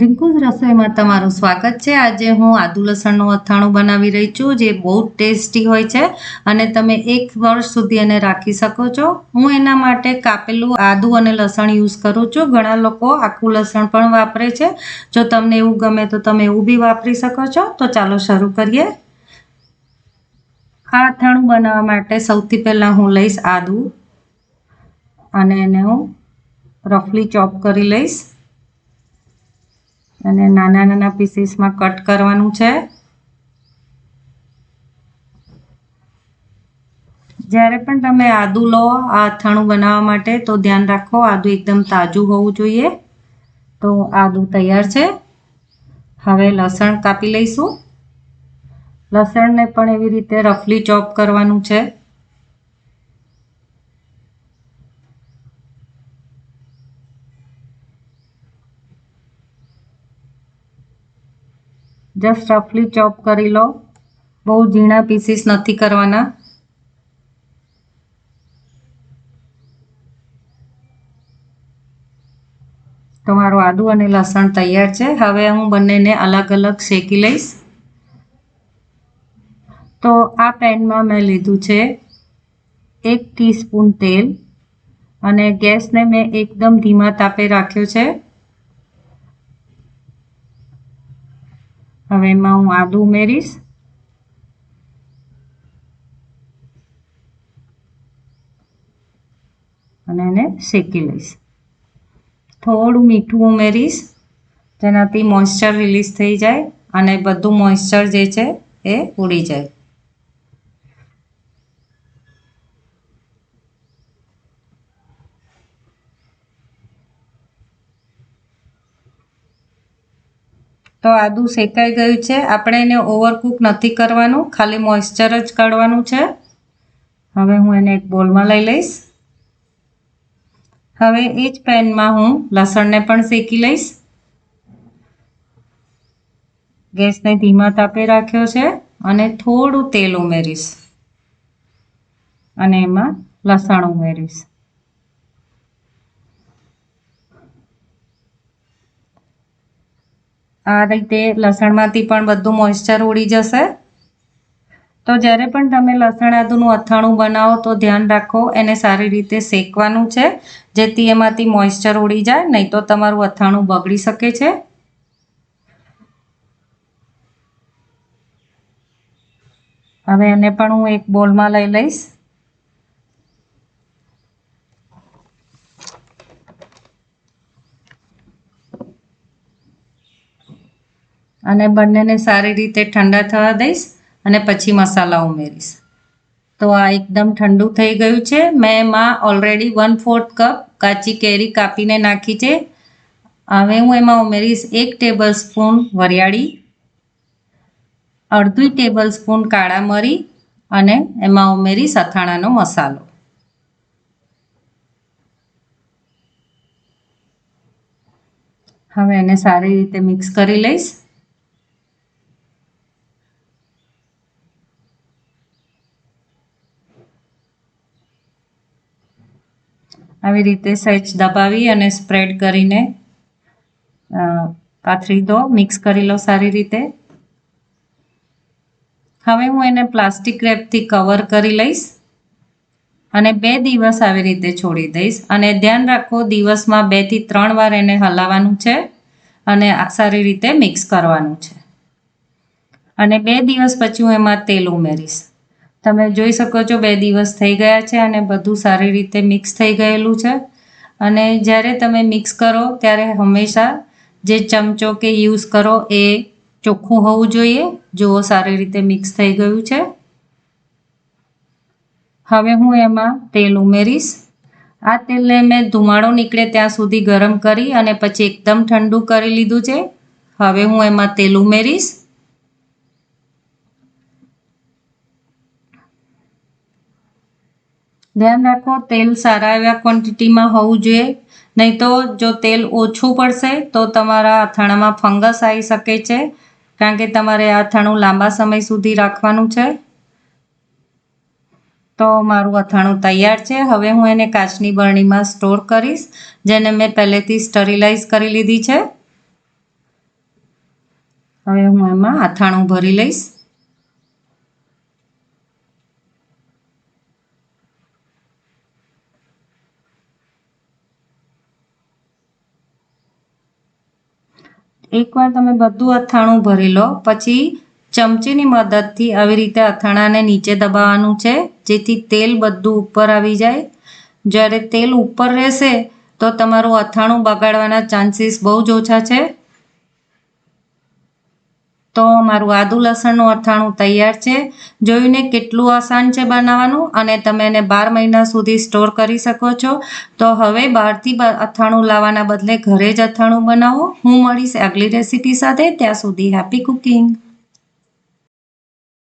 રિંકુસ રસોઈમાં તમારું સ્વાગત છે. આજે હું આદુ લસણનું અથાણું બનાવી રહી છું, જે બહુ ટેસ્ટી હોય છે અને તમે એક વર્ષ સુધી એને રાખી શકો છો. હું એના માટે કાપેલું આદુ અને લસણ યુઝ કરું છું. ઘણા લોકો આખું લસણ પણ વાપરે છે. જો તમને એવું ગમે તો તમે એવું બી વાપરી શકો છો. તો ચાલો શરૂ કરીએ. આ અથાણું બનાવવા માટે સૌથી પહેલાં હું લઈશ આદુ અને એને હું રફલી ચોપ કરી લઈશ. અને નાના નાના પીસીસમાં કટ કરવાનું છે. જ્યારે પણ તમે આદુ લો આ અથાણું બનાવવા માટે, તો ધ્યાન રાખો આદુ એકદમ તાજું હોવું જોઈએ. તો આદુ તૈયાર છે. હવે લસણ કાપી લઈશું. લસણને પણ એવી રીતે રફલી ચોપ કરવાનું છે. જસ્ટ રફલી ચોપ કરી લો. બહુ ઝીણા પીસીસ નથી કરવાના. તમારું આદુ અને લસણ તૈયાર છે. હવે હું બંનેને અલગ અલગ શેકી લઈશ. તો આ પેનમાં મેં લીધું છે એક ટીસ્પૂન તેલ અને ગેસને મેં એકદમ ધીમા તાપે રાખ્યો છે. હવે એમાં હું આદુ ઉમેરીશ. અને એને શેકી લઈશ. થોડું મીઠું ઉમેરીશ, જેનાથી મોઇશ્ચર રિલીઝ થઈ જાય અને બધું મોઇશ્ચર જે છે એ ઉડી જાય. તો આદુ શેકાઈ ગયું છે. આપણે એને ઓવરકુક નથી કરવાનું. ખાલી મોઇશ્ચર જ કાઢવાનું છે. હવે હું એને એક બોલમાં લઈ લઈશ. હવે એ જ પેનમાં હું લસણને પણ શેકી લઈશ. ગેસને ધીમા તાપે રાખ્યો છે અને થોડું તેલ ઉમેરીશ. અને એમાં લસણ ઉમેરીશ. આ રીતે લસણમાંથી પણ બધું મોઇશ્ચર ઉડી જશે. તો જ્યારે પણ તમે લસણ આદુનું અથાણું બનાવો તો ધ્યાન રાખો એને સારી રીતે શેકવાનું છે, જેથી એમાંથી મોઇશ્ચર ઉડી જાય, નહીં તો તમારું અથાણું બગડી શકે છે. હવે એને પણ હું એક બોલમાં લઈ લઈશ. અને બંનેને સારી રીતે ઠંડા થવા દઈશ અને પછી મસાલા ઉમેરીશ. તો આ એકદમ ઠંડુ થઈ ગયું છે. મેં એમાં ઓલરેડી વન ફોર્થ કપ કાચી કેરી કાપીને નાખી છે. હવે હું એમાં ઉમેરીશ એક ટેબલ સ્પૂન વરિયાળી, અડધી ટેબલ સ્પૂન કાળા મરી અને એમાં ઉમેરીશ અથાણાનો મસાલો. હવે એને સારી રીતે મિક્સ કરી લઈશ. આવી રીતે સહેજ દબાવી અને સ્પ્રેડ કરીને પાથરી દો, મિક્સ કરી લો સારી રીતે. હવે હું એને પ્લાસ્ટિક રેપથી કવર કરી લઈશ અને બે દિવસ આવી રીતે છોડી દઈશ. અને ધ્યાન રાખો, દિવસમાં બેથી ત્રણ વાર એને હલાવવાનું છે અને સારી રીતે મિક્સ કરવાનું છે. અને બે દિવસ પછી હું એમાં તેલ ઉમેરીશ. તમે જોઈ શકો છો બે દિવસ થઈ ગયા છે અને બધું સારી રીતે મિક્સ થઈ ગયેલું છે. અને જ્યારે તમે મિક્સ કરો ત્યારે હંમેશા જે ચમચો કે યુઝ કરો એ ચોખ્ખું હોવું જોઈએ. જુઓ સારી રીતે મિક્સ થઈ ગયું છે. હવે હું એમાં તેલ ઉમેરીશ. આ તેલને મેં ધુમાડો નીકળે ત્યાં સુધી ગરમ કરી અને પછી એકદમ ઠંડુ કરી લીધું છે. હવે હું એમાં તેલ ઉમેરીશ. ધ્યાન રાખો, તેલ સારા એવા ક્વોન્ટિટીમાં હોવું જોઈએ. નહીં તો જો તેલ ઓછું પડશે, તો તમારા અથાણામાં ફંગસ આવી શકે છે. કારણ કે તમારે આ અથાણું લાંબા સમય સુધી રાખવાનું છે. તો મારું અથાણું તૈયાર છે. હવે હું એને કાચની બરણીમાં સ્ટોર કરીશ, જેને મેં પહેલેથી સ્ટરીલાઇઝ કરી લીધી છે. હવે હું એમાં અથાણું ભરી લઈશ. એકવાર તમે બધું અથાણું ભરી લો, પછી ચમચીની મદદથી આવી રીતે અથાણાને નીચે દબાવવાનું છે, જેથી તેલ બધું ઉપર આવી જાય. જ્યારે તેલ ઉપર રહેશે, તો તમારું અથાણું બગાડવાના ચાન્સીસ બહુ જ ઓછા છે. તો મારું આદુ લસણનું અથાણું તૈયાર છે. જોયું ને કેટલું આસાન છે બનાવવાનું અને તમે એને બાર મહિના સુધી સ્ટોર કરી શકો છો. તો હવે બહારથી અથાણું લાવવાના બદલે ઘરે જ અથાણું બનાવો. હું મળીશ આગલી રેસીપી સાથે. ત્યાં સુધી હેપી કુકિંગ.